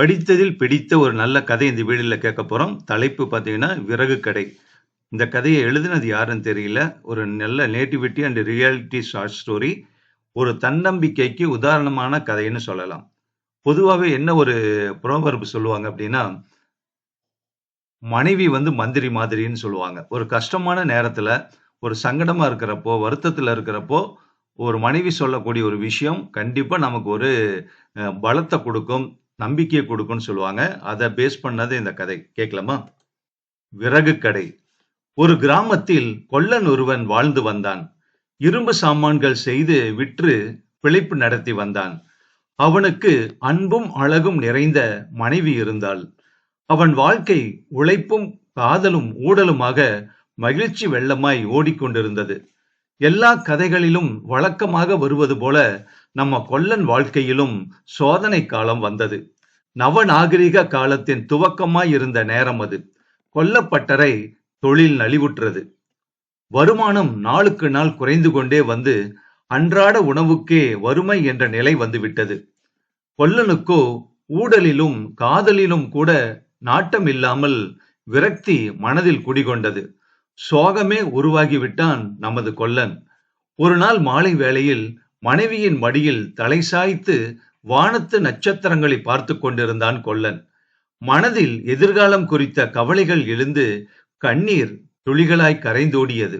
படித்ததில் பிடித்த ஒரு நல்ல கதை இந்த வீடியோல கேட்க போறோம். தலைப்பு பார்த்தீங்கன்னா, விறகு கடை. இந்த கதையை எழுதினது யாருன்னு தெரியல. ஒரு நல்ல nativity and reality short story. ஒரு தன்னம்பிக்கைக்கு உதாரணமான கதைன்னு சொல்லலாம். பொதுவாவே என்ன ஒரு புரோவெர்ப் சொல்லுவாங்க அப்படின்னா மனைவி வந்து மந்திரி மாதிரின்னு சொல்லுவாங்க. ஒரு கஷ்டமான நேரத்துல, ஒரு சங்கடமா இருக்கிறப்போ, வருத்தத்துல இருக்கிறப்போ, ஒரு மனைவி சொல்லக்கூடிய ஒரு விஷயம் கண்டிப்பா நமக்கு ஒரு பலத்தை கொடுக்கும் நம்பிக்கையை கொடுக்கும்னு சொல்லுவாங்க. அத பேஸ் பண்ணது இந்த கதை. கேட்கலாமா? விறகு கடை. ஒரு கிராமத்தில் கொல்லன் ஒருவன் வாழ்ந்து வந்தான். இரும்பு சாமான்கள் செய்து விற்று பிழைப்பு நடத்தி வந்தான். அவனுக்கு அன்பும், அழகும் நிறைந்த மனைவி இருந்தாள். அவன் வாழ்க்கை உழைப்பும், காதலும், ஊடலுமாக மகிழ்ச்சி வெள்ளமாய் ஓடிக்கொண்டிருந்தது. எல்லா கதைகளிலும் வழக்கமாக வருவது போல, நம்ம கொல்லன் வாழ்க்கையிலும் சோதனை காலம் வந்தது. நவநாகரிக காலத்தின் துவக்கமாய் இருந்த நேரம் அது. கொல்லப்பட்டறை தொழில் நலிவுற்றது. வருமானம் நாளுக்கு நாள் குறைந்து கொண்டே வந்து, அன்றாட உணவுக்கே வறுமை என்ற நிலை வந்துவிட்டது. கொல்லனுக்கோ ஊடலிலும், காதலிலும் கூட நாட்டம் இல்லாமல் விரக்தி மனதில் குடிகொண்டது. சோகமே உருவாகிவிட்டான் நமது கொல்லன். ஒரு நாள் மாலை வேளையில் மனைவியின் மடியில் தலை சாய்த்து வானத்து நட்சத்திரங்களை பார்த்து கொண்டிருந்தான் கொல்லன். மனதில் எதிர்காலம் குறித்த கவலைகள் எழுந்து கண்ணீர் துளிகளாய் கரைந்தோடியது.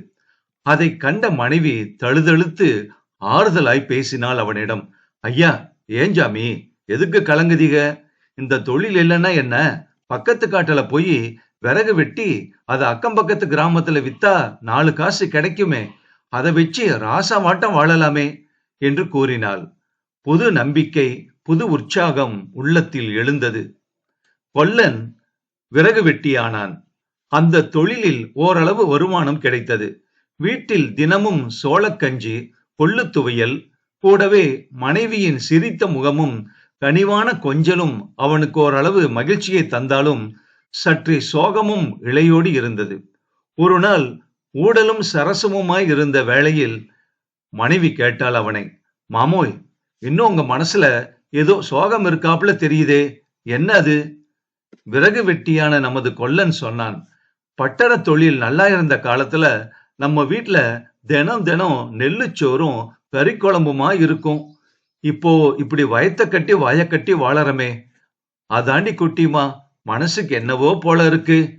அதை கண்ட மனைவி தழுதழுத்து ஆறுதலாய் பேசினாள் அவனிடம். ஐயா, ஏஞ்சாமி எதுக்கு கலங்குதீக? இந்த தொழில் இல்லைன்னா என்ன? பக்கத்து காட்டுல போயி விறகு வெட்டி அது அக்கம் பக்கத்து கிராமத்துல வித்தா நாலு காசு கிடைக்குமே. அத வச்சு ராசாவாட்டம் வாழலாமே என்று கூறினாள். புது நம்பிக்கை, புது உற்சாகம் உள்ளத்தில் எழுந்தது. கொல்லன் விறகு வெட்டியானான். அந்த தொழிலில் ஓரளவு வருமானம் கிடைத்தது. வீட்டில் தினமும் சோளக்கஞ்சி, கொள்ளு துவையல், கூடவே மனைவியின் சிரித்த முகமும், கனிவான கொஞ்சலும் அவனுக்கு ஓரளவு மகிழ்ச்சியை தந்தாலும், சற்றே சோகமும் இழையோடி இருந்தது. ஒரு நாள் ஊடலும் சரசமுமாய் இருந்த வேளையில் மனைவி கேட்டாள் அவனை, மாமோய், இன்னும் உங்க மனசுல ஏதோ சோகம் இருக்காப்புல தெரியுதே, என்ன அது? விறகு வெட்டியான நமது கொல்லன் சொன்னான். பட்டற தொழில் நல்லா இருந்த காலத்துல நம்ம வீட்ல தினம் தினம் நெல்லுச்சோறும் கறிக்குழம்புமா இருக்கும். இப்போ இப்படி வயத்தை கட்டி வாய கட்டி வாழறமே. அதாண்டி குட்டிமா மனசுக்கு என்னவோ போல இருக்கு.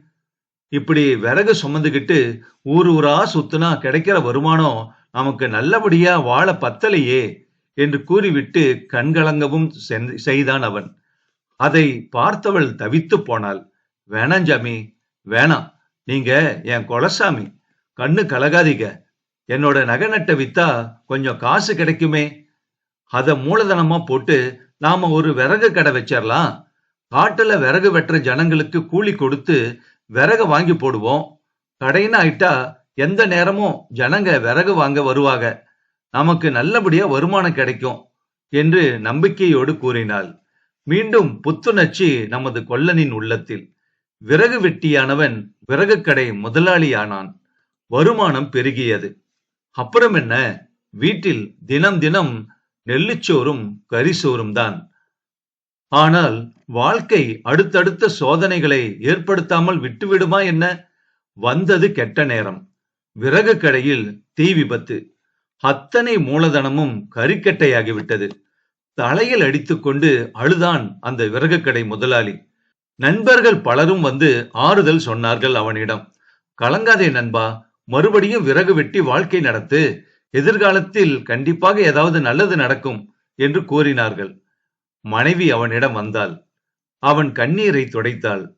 இப்படி விறகு சுமந்துக்கிட்டு ஊர் ஊரா சுத்துனா கிடைக்கிற வருமானம் நமக்கு நல்லபடியா வாழ பத்தலையே என்று கூறிவிட்டு கண்கலங்கவும் செய்தான் அவன். அதை பார்த்தவள் தவித்துப் போனாள். வேணாம் ஜாமி வேணாம். நீங்க என் கொலசாமி கண்ணு கலகாதீங்க. என்னோட நகை நட்டை வித்தா கொஞ்சம் காசு கிடைக்குமே. அதை மூலதனமா போட்டு நாம ஒரு விறகு கடை வச்சிடலாம் காட்டுல விறகு வெட்டுற ஜனங்களுக்கு கூலி கொடுத்து விறகு வாங்கி போடுவோம். கடைன்னு ஆயிட்டா எந்த நேரமும் ஜனங்க விறகு வாங்க வருவாங்க. நமக்கு நல்லபடியா வருமானம் கிடைக்கும் என்று நம்பிக்கையோடு கூறினாள். மீண்டும் புத்துணர்ச்சி நமது கொல்லனின் உள்ளத்தில். விறகு வெட்டியானவன் விறகு கடை முதலாளியானான். வருமானம் பெருகியது. அப்புறம் என்ன? வீட்டில் தினம் தினம் நெல்லுச்சோறும் கரிசோறும் தான். ஆனால் வாழ்க்கை அடுத்தடுத்த சோதனைகளை ஏற்படுத்தாமல் விட்டுவிடுமா என்ன? வந்தது கெட்ட நேரம். விறகு கடையில் தீ விபத்து. அத்தனை மூலதனமும் கறிக்கட்டையாகிவிட்டது தலையில் அடித்துக்கொண்டு அழுதான் அந்த விறகு கடை முதலாளி. நண்பர்கள் பலரும் வந்து ஆறுதல் சொன்னார்கள் அவனிடம். கலங்காதே நண்பா, மறுபடியும் விறகு வெட்டி வாழ்க்கை நடத்து. எதிர்காலத்தில் கண்டிப்பாக ஏதாவது நல்லது நடக்கும் என்று கூறினார்கள். மனைவி அவனிடம் வந்தாள். அவன் கண்ணீரை துடைத்தாள்.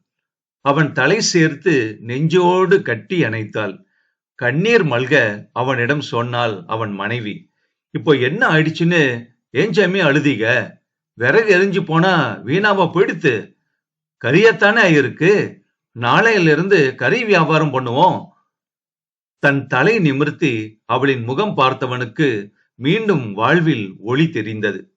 அவன் தலை சேர்த்து நெஞ்சோடு கட்டி அணைத்தாள். கண்ணீர் மல்க அவனிடம் சொன்னாள் அவன் மனைவி. இப்போ என்ன ஆயிடுச்சுன்னு ஏன் சாமி அழுதீக? விறகு எரிஞ்சு போனா வீணாவா போயிடுத்து? கரியத்தானே ஆயிருக்கு. நாளையிலிருந்து கறி வியாபாரம் பண்ணுவோம். தன் தலை நிமிர்த்தி அவளின் முகம் பார்த்தவனுக்கு மீண்டும் வாழ்வில் ஒளி தெரிந்தது.